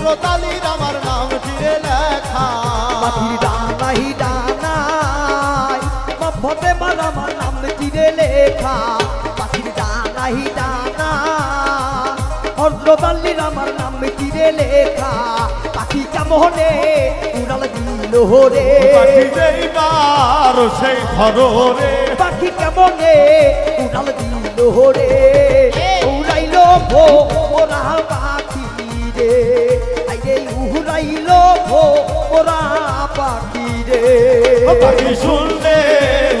হজরতালির আমার নাম চিরে লেখা। পাখির ডানাই ডানাই মফতে মার আমার নাম চিরে লেখা। পাখির ডানাই ডানা হজরত আল্লির আমার নাম চিরে লেখা। পাখি কেমনে উড়াল দিল রে পাখি যেইবার সেই ধরে পাখি কেমনে উড়াল দিল রে উড়াইল ভো ওরা পাখি রে। উড়াইল ওরা পাখি রে। পাখি শুনলে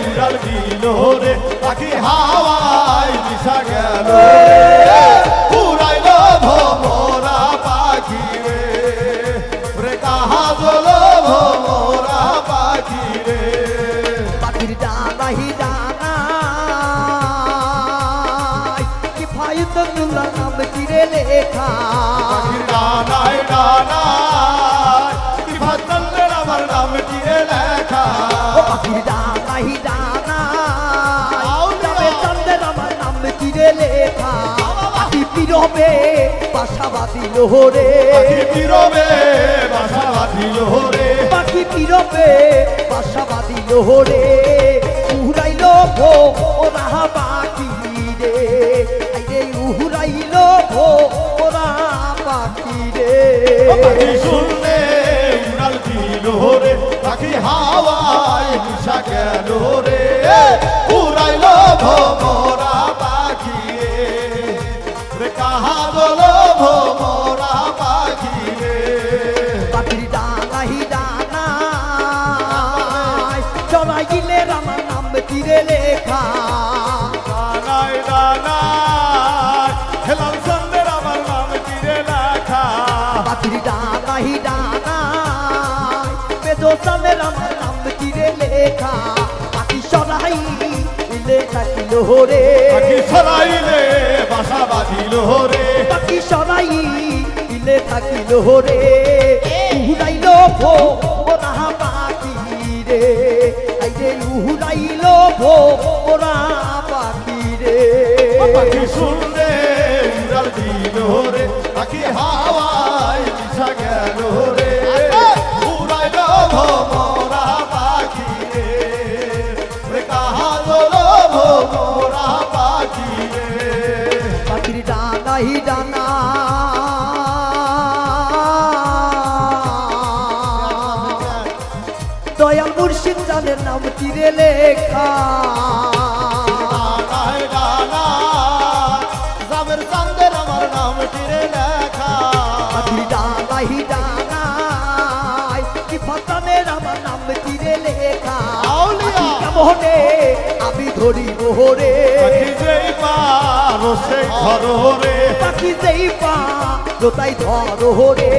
উড়াল দিল রে। পাখি হাওয়ায় দিশা গেল উড়াইল ভোমরা পাখি রে। রে কাহা ভোমরা পাখি রে। পাখির ডানাহি ডানাই কি ফায়ুতুল্লাহ নাম চিরে লেখা। ডানাহি ডানাই যাবে চন্দ্রের আমার নাম চিরে লেখা। পিরবে বাসা বাঁধিল রে পিরবে বাসা বাঁধিল রে পাখি পিরবে বাসা বাঁধিল রে উড়াইল ভো ওরা পাখি রে। আইরে উড়াইল ভো ওরা পাখি রে। শুনলে উড়াল দিল রে পাখি হাওয়ায় গেল রে উড়াইল ভোমরা পাখি রে কাহা বল ভোমরা পাখি রে পাখির ডানাহি ডানাই চড়াইলে রামা নাম তীরে লেখা। ডানায় ডানায় হেলাল চন্দ্রের আমার নাম তীরে লেখা। পাখির ডানাহি ডানাই বেদো চাঁদের আমার নাম তীরে লেখা। ইলে থাকিল রে পাখি ছড়াইলে বাসা বাঁধিল রে পাখি সরাই ইলে থাকিল রে উড়াইল ভো ওরা পাখি রে। আইরে উড়াইল ভো ওরা পাখি রে। পাখি শুনলে উড়াল দিল রে পাখি হাওয়ায় ডানা দয়াল মুর্শিদ চাঁদের নাম তীরে লেখা? কেমনে আমি ধরি রে পাখি যেই পার সেই ঘর রে জোতাই ধরো রে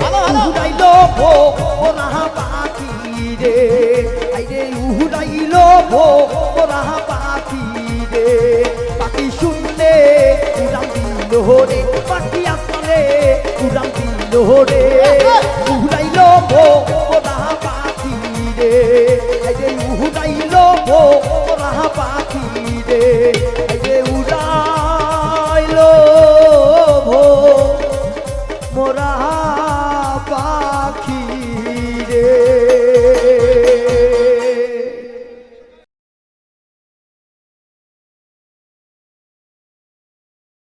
ভালো, ভালো। উড়াইল ভো ওরা পাখি রে। আইরে উড়াইল ভো ওরা পাখি রে। পাখি শুনলে উড়াল দিল রে পাখি আসলে উড়াল দিল রে উড়াইল ভো ওরা পাখি রে। আইরে উড়াইল ভো ওরা পাখি রে।